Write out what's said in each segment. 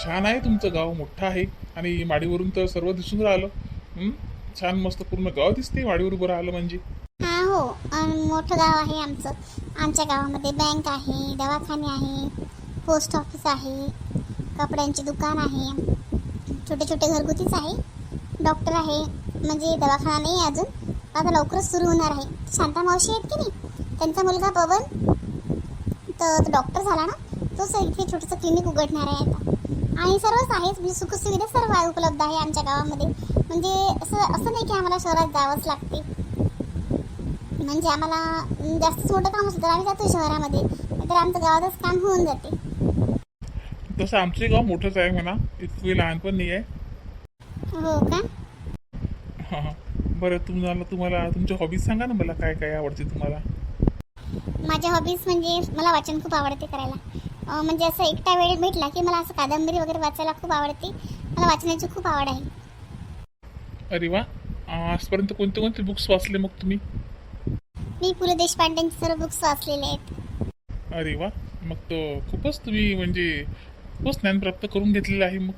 छान आहे तुमचं गाव मोठं आहे. आणि माडीवरून तर सर्व दिसून राहिलं. छान मस्त पूर्ण गाव दिसते माडीवर उभं राहिलं म्हणजे. हा हो. मोठं गाव आहे आमचं. आमच्या गावामध्ये बँक आहे दवाखाने आहे पोस्ट ऑफिस आहे कपड्यांचे दुकान आहे. छोटे छोटे घरगुतीच आहे. डॉक्टर आहे. म्हणजे दवाखाना नाही आहे अजून. आता लवकरच सुरू होणार आहे. शांता मावशी आहेत की नाही? त्यांचा मुलगा पवन. तर डॉक्टर झाला ना तोच इथे छोटंसं क्लिनिक उघडणार आहे आता. आणि सर्वच आहे म्हणजे सुखसुविधा सर्व आहे उपलब्ध आहे आमच्या गावामध्ये. म्हणजे असं असं नाही की आम्हाला शहरात जावंच लागते. म्हणजे आम्हाला जास्त मोठं काम असतं तर आम्ही जातो शहरामध्ये. तर आमचं गावातच काम होऊन जाते. तसं आमचे गाव मोठंच आहे म्हणा. इतकं लहान पण नाही आहे. हो का? हां हां. बरं तुम्हाला तुम्हाला तुमच्या हॉबीज सांगा ना मला काय काय आवडते तुम्हाला? माझ्या हॉबीज म्हणजे मला वाचन खूप आवडते करायला. म्हणजे असं एकटा वेळ भेटला की मला असं कादंबरी वगैरे वाचायला खूप आवडते. मला वाचण्याची खूप आवड आहे. अरे वा. आजपर्यंत कोणते कोणते बुक्स वाचले मग तुम्ही? मी पु ल देशपांडेंचे सर्व बुक्स वाचलेले आहेत. अरे वा. मग तो खूपच तुम्ही म्हणजे खूपच ज्ञान प्राप्त करून घेतलेलं आहे मग.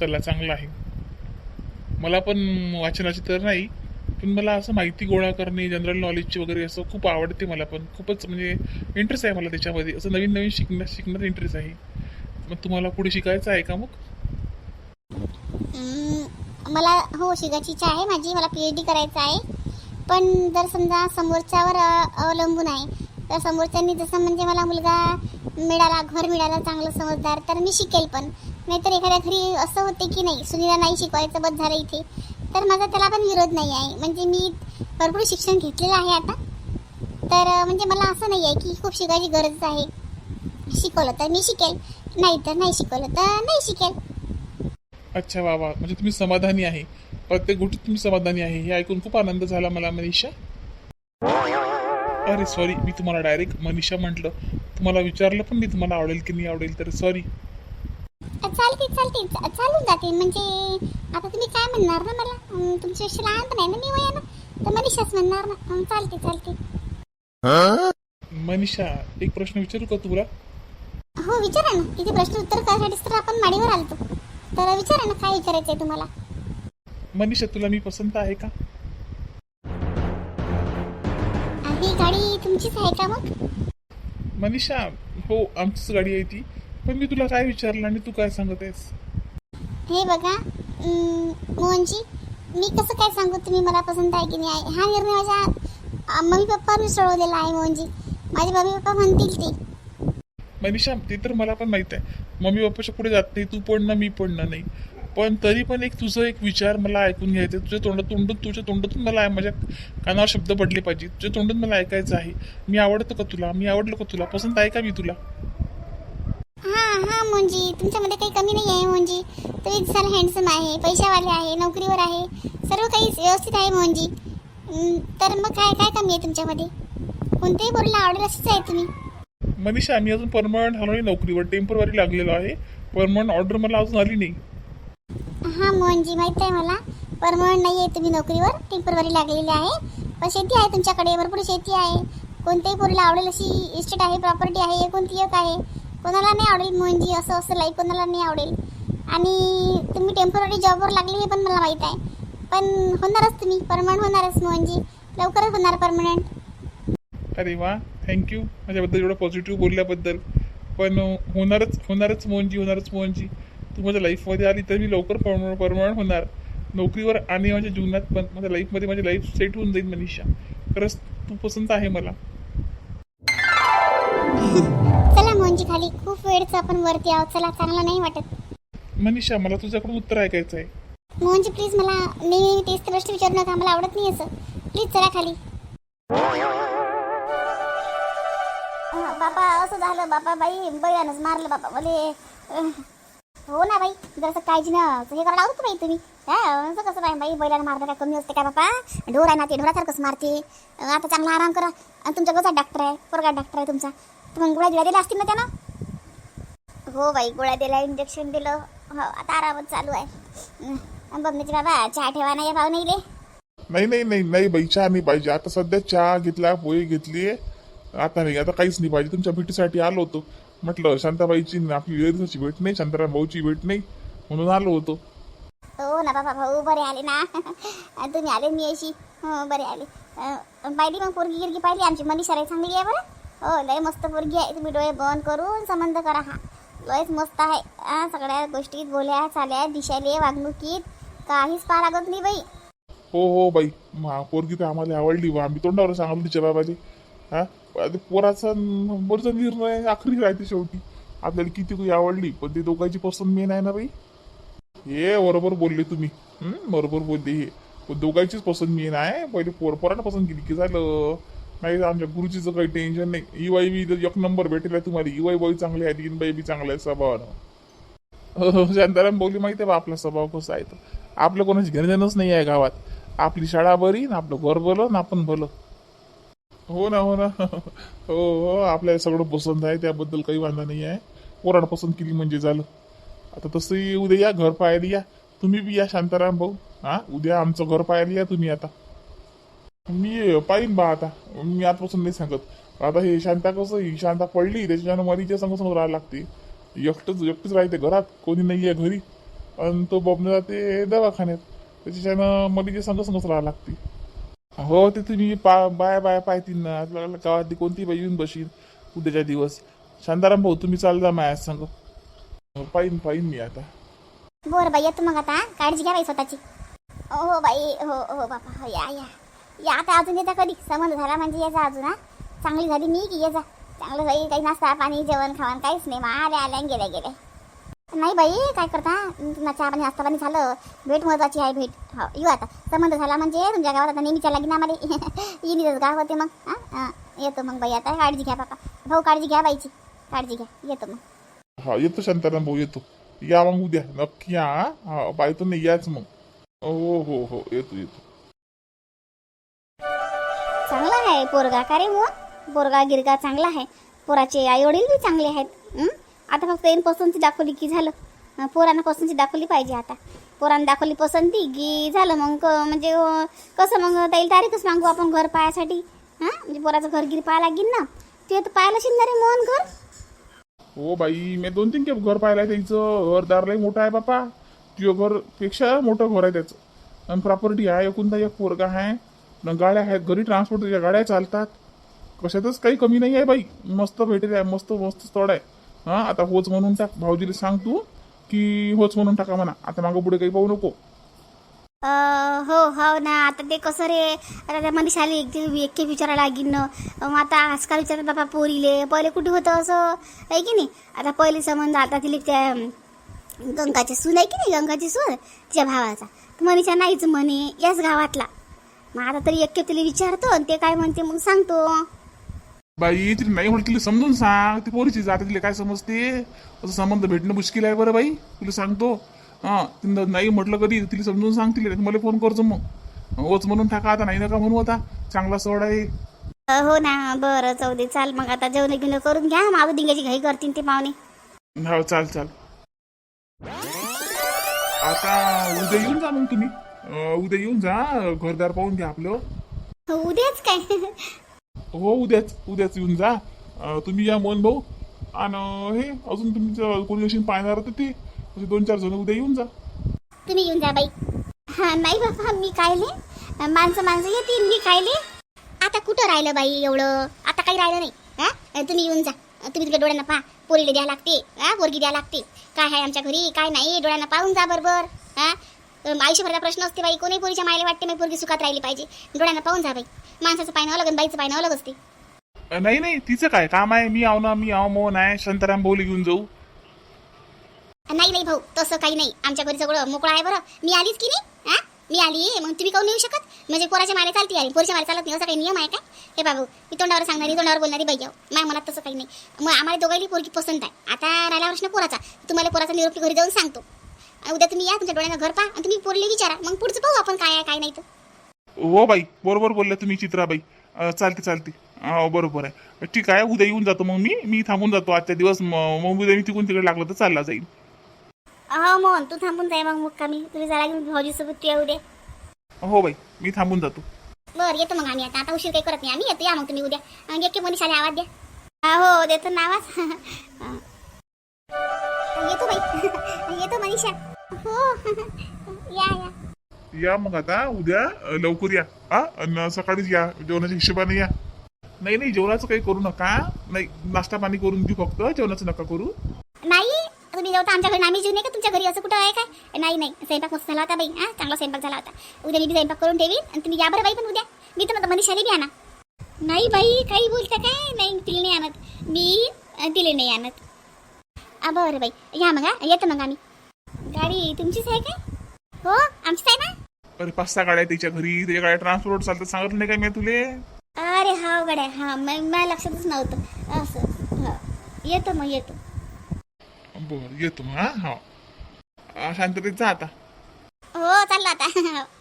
चला चांगलं आहे. मला पण वाचनाची तर नाही पण मला असं माहिती गोळा करणे जनरल नॉलेजची वगैरे असं खूप आवडते मला पण. खूपच म्हणजे इंटरेस्ट आहे मला त्याच्यामध्ये. असं नवीन नवीन शिकण्या शिकण्यात इंटरेस्ट आहे. मग तुम्हाला पुढे शिकायचं आहे का मग? मला हो शिकायची इच्छा आहे माझी. मला पी एच डी करायचं आहे. पण जर समजा समोरच्यावर अवलंबून आहे तर समोरच्यांनी जसं म्हणजे मला मुलगा मिळाला घर मिळाला चांगलं समजदार तर मी शिकेल पण. नाहीतर एखाद्या घरी असं होते की नाही सुनीला नाही शिकवायचं बस झालं इथे. तर माझा त्याला पण विरोध नाही आहे. म्हणजे मी भरपूर शिक्षण घेतलेलं आहे आता. तर म्हणजे मला असं नाही आहे की खूप शिकायची गरज आहे. शिकवलं तर मी शिकेल. नाही तर नाही शिकवलं तर नाही शिकेल. अच्छा वा वा. म्हणजे तुम्ही समाधानी आहे. प्रत्येक गोष्टीत तुम्ही समाधानी आहे. हे ऐकून खूप आनंद झाला मला मनीषा. अरे सॉरी मी तुम्हाला डायरेक्ट मनीषा म्हटलं. तुम्हाला विचारलं पण मी तुम्हाला आवडेल की नाही आवडेल तर सॉरी चालते चालते. चालून जाते. म्हणजे आता तुम्ही काय म्हणणार ना मला? तुमच्याशी लहान पण आहे ना मी वयानं. तर मनीषाच म्हणणार ना. चालते चालते. मनीषा एक प्रश्न विचारू का तुला? हो विचारा ना. तिथे प्रश्न उत्तर करायसाठीच तर आपण माडीवर आलतो. तर विचारा ना काय विचारायचं आहे तुम्हाला? मनीषा तुला मी पसंत आहे का? ही गाडी तुमचीच आहे का मग? मनीषा हो आमचीच गाडी आहे ती. पण मी तुला काय विचारलं आणि तू काय सांगत आहेस? हे बघा मोहनजी मी कसं काय सांगू? तुम्ही मला पसंत आहे की नाही हा निर्णय माझ्या मम्मी पप्पांनी सोडवलेला आहे मोहनजी. माझे मम्मी पप्पा म्हणतील ते. मनीषा ते तर मला पण माहीत आहे. मम्मी पप्पाच्या पुढे जात नाही तू पण ना मी पण ना नाही. पण तरी पण एक तुझं एक विचार मला ऐकून घ्यायचं आहे. तुझ्या तोंडात तोंडात तुझ्या तोंडातून मला माझ्या कानावर शब्द पडले पाहिजे तुझ्या तोंडात मला ऐकायचं आहे. मी आवडतो का तुला? मी आवडलो का तुला? पसंत आहे का मी तुला? हा हा मोंजी. तुमच्यामध्ये काही कमी नाही आहे मोंजी. तुम्ही दिसायला हँडसम आहे पैशावाले आहे नोकरीवर आहे. सर्व काही व्यवस्थित आहे मोंजी. तर मग काय काय कमी आहे तुमच्यामध्ये? कोणत्याही पोरीला आवडेल अशीच आहे तुम्ही. मनीषा मी अजून परमनंट झालो नाही नोकरीवर. टेंपररी लागलेलो आहे. परमनंट ऑर्डर मला अजून आली नाही. हा मोहनजी माहीत आहे मला. परमनंट नाही आहे तुम्ही नोकरीवर टेम्परवरी लागलेले आहे. पण शेती आहे तुमच्याकडे भरपूर शेती आहे. कोणत्याही पोरीला आवडेल अशी इस्टेट आहे प्रॉपर्टी आहे कोणती एक आहे. कोणाला नाही आवडेल म्हणजे असं असं लाईफ कोणाला नाही आवडेल. आणि तुम्ही टेंपररी जॉबवर लागले हे पण मला माहीत आहे. पण होणारच तुम्ही परमनंट होणारच मोहनजी लवकरच होणार परमनंट. अरे वा थँक्यू माझ्याबद्दल एवढं पॉझिटिव्ह बोलल्याबद्दल. पण होणारच होणारच मोहनजी होणारच मोहनजी तू माझ्या लाईफमध्ये आली तर मी लवकर परमनंट परमनंट होणार. नोकरीवर आणि माझ्या जीवनात पण माझ्या लाईफमध्ये माझी लाईफ सेट होऊन जाईल मनीषा. खरंच तू पसंत आहे मला. खाली खूप वेळचं आपण वरती आहोत. चला चांगलं नाही वाटत. मनीषा मला तुझ्याकडून उत्तर ऐकायचं आहे. मोहनजी प्लीज मला नेहमी तेच प्रश्न विचारू नका मला आवडत नाही असं. प्लीज चला खाली. अं, बाबा असं झालं. बाबा बाई बैलानंच मारलं बाबा मले अं, हो ना बाई. जसं काळजी ना. हे करायला लावत का बाई तुम्ही. असं कसं बाई? बाई बैलानं मारलं काय कमी असते काय बापा? ढोर आहे ना ते ढोरासारखंच मारते. अं, आता चांगला आराम करा. आणि तुमच्या गोचा डॉक्टर आहे? पोरगा डॉक्टर आहे तुमचा. तर मग गोळ्या दिल्या दिल्या असतील ना त्यानं? हो बाई गोळ्या दिल्या इंजेक्शन दिलं. हो आता आरामच चालू आहे. बघण्याची बाबा चहा ठेवा नाही भाव नाही नाही नाही नाही नाही बाई चहा नाही पाहिजे. आता सध्या चहा घेतला पोळी घेतली आता नाही आता काहीच नाही पाहिजे. तुमच्या भेटीसाठी आलो होतो. म्हटलं शांताबाईची न आपली ललिताची भेट नाही शांताराम भाऊची भेट नाही म्हणून आलो होतो. हो ना बाबा भाऊ बरे आले ना. तुम्ही आले मी अशी. हो बरे आले. अं, पाहिली मग पोरगी गिरगी पाहिली? आमची मनीषा लय चांगली आहे बरं. हो लय मस्त पोरगी आहे. तुम्ही डोळे बंद करून संबंध करा हा. लयच मस्त आहे. सगळ्या गोष्टीत बोल्या चाल्या दिशाले वागणुकीत. काहीच पहा लागत नाही बाई. हो हो बाई. पोरगी तर आम्हाला आवडली. बा आम्ही तोंडावर सांगलो तिच्या बाबाले. हा? ते पोराचा नंबरचा निर्णय आखरी राहते शेवटी. आपल्याला किती काही आवडली पण ते दोघांची पसंत मेन आहे ना बाई. हे बरोबर बोलले तुम्ही. बरोबर बोलले हे. पण दोघांचीच पसंत मेन आहे. पहिले पोर पोरांना पसंत केली की झालं. नाही आमच्या गुरुजीचं काही टेन्शन नाही. इवाई बी तर एक नंबर भेटेल आहे तुम्हाला. इवाई बाई चांगली आहे तीन बाई बी चांगला आहे स्वभावानं हो, हो, शांताराम बोलली माहिती आहे बा आपला स्वभाव कसा आहे तो. आपलं कोणाची घेणं नाही आहे गावात. आपली शाळा बरी ना आपलं घर भलं ना आपण भलं. हो ना हो ना. हो हो आपल्याला सगळं पसंत आहे त्याबद्दल काही वांधा नाही आहे. कोराड पसंत केली म्हणजे झालं. आता तसंही उद्या या घर पाहायला या. तुम्ही बी या शांताराम भाऊ. हा उद्या आमचं घर पाहायला या तुम्ही आता. मी पाहिन बा आता. मी आजपासून नाही सांगत. आता हे शांता कसं ही शांता पडली त्याच्यानं मरीच्या संग संग राहायला लागते. एकटंच एकटीच राहते घरात. कोणी नाही आहे घरी. आणि तो बबने जाते दवाखान्यात. त्याच्यानं मरीच्या संग संगच राहायला लागते. हो ते तुम्ही पा बाय बाय पाहतील ना. आपल्याला गावातली कोणती बाई येऊन बशीन उद्याच्या दिवस. शांताराम भाऊ तुम्ही चाल जा माझ्या संग. पाहिन पाहिन मी आता. बरं बाई येतो मग आता काळजी घ्या बाई स्वतःची. हो, हो बाई. हो हो बापा हो या या. या आता अजून येता कधी. संबंध झाला म्हणजे याचा अजून हा. चांगली झाली मी की ये जा. चांगलं जाईल काही नाश्ता पाणी जेवण खावण काहीच नाही. मग आल्या आल्या गेल्या गेल्या. नाही बाई काय करता? तुमचा चहा पाणी नाश्ता पाणी झालं. भेट महत्वाची आहे भेट. हो येऊ आता. संबंध झाला म्हणजे तुमच्या गावात. आता नेहमीच्या लागेल आम्हाला. येणीच गाव होते मग. हां येतो मग बाई आता. काळजी घ्या बापा भाऊ काळजी घ्या बाईची. काळजी घ्या. येतो मग. हा येतो शांताराम भाऊ येतो. या मग उद्या. नक्की या हा. पाहतो नाही याच मग. हो हो हो. येतो येतो. चांगला आहे पोरगा. का रे मग पोरगा गिरगा चांगला आहे. पोराचे आई वडील बी चांगले आहेत. आता फक्त येईन पसंती दाखवली की झालं. पोरानं पसंती दाखवली पाहिजे आता. पोरानं दाखवली पसंती की झालं मग क- म्हणजे कसं मग ताईल तारीखच मागू आपण घर पाहायसाठी? हां? म्हणजे पोराचं घर गिर पाहायला लागेल ना? ते तर पाहायला शिकणार आहे मोहन घर. हो बाई मी दोन तीन घर पाहिलं त्याचं. घरदार लय मोठं आहे बापा. तुझ्या घरपेक्षा मोठं घर आहे त्याचं. आणि प्रॉपर्टी आहे एकूणता एक पोरगा आहे. न गाड्या आहेत घरी ट्रान्सपोर्टच्या गाड्या चालतात. कशातच काही कमी नाही आहे बाई. मस्त भेटेल आहे मस्त मस्त स्थळ आहे. हां आता होच म्हणून टाक. भाऊजीला सांग तू की होच म्हणून टाका म्हणा. आता मागं पुढे काही पाहू नको. हो हो ना. आता ते कसं रे? आता त्या एक एक विचारा लागीन ना. मग आता आजकाल विचारतात बाबा पोरीले पहिले कुठे होतं असं? आहे की नाही? आता पहिले संबंध आता तिला त्या अं, गंगाची सून आहे की नाही? गंगाची सून तिच्या भावाचा. तर मनीषा नाहीच म्हणे याच गावातला. मग आता तरी एक तिला विचारतो आणि ते काय म्हणते मग सांगतो. बाई तिला नाही म्हटलं तिला समजून सांग. ती पोरीची जाते तिला काय समजते? असं संबंध भेटणं मुश्किल आहे बरं बाई. तुला सांगतो. हां तिला नाही म्हटलं कधी तिला समजून सांग तिला. मला फोन करतो मग. होच म्हणून टाका आता नाही नका म्हणू आता. चांगला सोड आहे. हो ना बरं जाऊ दे चाल मग आता जेवण बिवणं करून घ्या. माझं डिंग्याची घाई करतील ते पाहुणे हो चाल चाल. आता उद्या येऊन जा मग तुम्ही. अं, उद्या येऊन जा घरदार पाहून घ्या आपलं. हो, उद्याच काय? हो उद्याच उद्याच येऊन जा. अं, तुम्ही या मोहन भाऊ. आणि हे अजून तुमचं कोणी अशी पाहणार तर ते. असे दोन चार जण उद्या येऊन जा. तुम्ही येऊन जा बाई. हा नाही बाबा मी कायले? माणसं माणसं येतील मी कायले? आता कुठं राहिलं बाई एवढं? आता काही राहिलं नाही. हा? तुम्ही येऊन जा. तुम्ही तुमच्या डोळ्यांना पहा. पोरीला द्या लागते. हा पोरगी द्या लागते. काय आहे आमच्या घरी? काय नाही? डोळ्यांना पाहून जा बरोबर. हा? आयुष्यभराचा प्रश्न असते बाई. कोणी पोरीच्या मायला वाटते मी पोरगी सुखात राहिली पाहिजे. डोळ्यांना पाहून जा बाई. माणसाचं पायनं अलग आणि बाईचं पायनं अलग असते. नाही नाही तिचं काय? काम आहे मी आव ना मी आव मोहन आहे शांताराम भाऊला घेऊन जाऊ. नाही नाही भाऊ तसं काही नाही. आमच्या घरी सगळं मोकळं आहे बरं. मी आलीच की नाही? हा मी आली मग तुम्ही काऊन येऊ शकत? म्हणजे पोराच्या मारे चालते आली पोरीच्या मारे चालत नाही असा काही नियम आहे काय हे बाबू मी तोंडावर सांगणारी तोंडावर बोलणारी बाई आहो. माझ्या मनात तसं काही नाही. मग आम्हाला दोघांनी पोरगी पसंत आहे. आता राहिला प्रश्न पोराचा. तुम्हाला पोराचा निरोप घरी जाऊन सांगतो. उद्या तुम्ही या तुमच्या डोळ्यानं घर पहा आणि तुम्ही पोरीला विचारा. मग पुढचं पाहू आपण काय आहे काय नाही तर. हो बाई बरोबर बोलल्या तुम्ही चित्राबाई. अं, चालते चालते. हो बरोबर आहे. ठीक आहे उद्या येऊन जातो मग मी. मी थांबून जातो आजच्या दिवस. म- मग उद्या मी तिकडून तिकडे लागलं तर चालला जाईल. हो मोहन तू थांबून जाय मग मुक्कामी तुम्ही जरा घेऊन भाऊजीसोबत तू या उद्या. हो बाई मी थांबून जातो. बरं येतो मग आम्ही आता. आता उशीर काही करत नाही. आम्ही येतो. या मग तुम्ही उद्या. आणि एक मनीषाला आवाज द्या. हा हो देतो नावाच येतो बाई. येतो मनीषा. हो. या मग आता उद्या लवकर या. हा? अन सकाळीच या. जेवणाच्या हिशोबाने या. नाही नाही जेवणाचं काही करू नका. नाही नाश्ता पाणी करून देऊ फक्त. जेवणाचं नका करू. नाही तुम्ही जेवता आमच्या घरी. आम्ही जेवू नाही का तुमच्या घरी? असं कुठं आहे काय? नाही नाही. स्वयंपाक मस्त झाला होता बाई. हा चांगला स्वयंपाक झाला होता. उद्या मी स्वयंपाक करून ठेवीन. आणि तुम्ही या बरं बाई पण उद्या. मी तर म्हणतो मनीषाली बी आणा. नाही बाई काही बोलता काय? नाही तिला नाही आणत. मी तिला नाही आणत. बरं बाई. या मग येतो मग आम्ही. गाडी तुमचीच आहे काय? हो आमचीच आहे ना? अरे पाच सहा गाड्या त्याच्या घरी. त्याच्या गाड्या ट्रान्सपोर्ट चालतात. सांगितलं नाही काय मी तुले? अरे हा गड्या हा म- मला लक्षातच नव्हतं. असं हा. येतो मग येतो. बरं येतो मग हा. हा शांततेत जा आता. हो चाललं आता.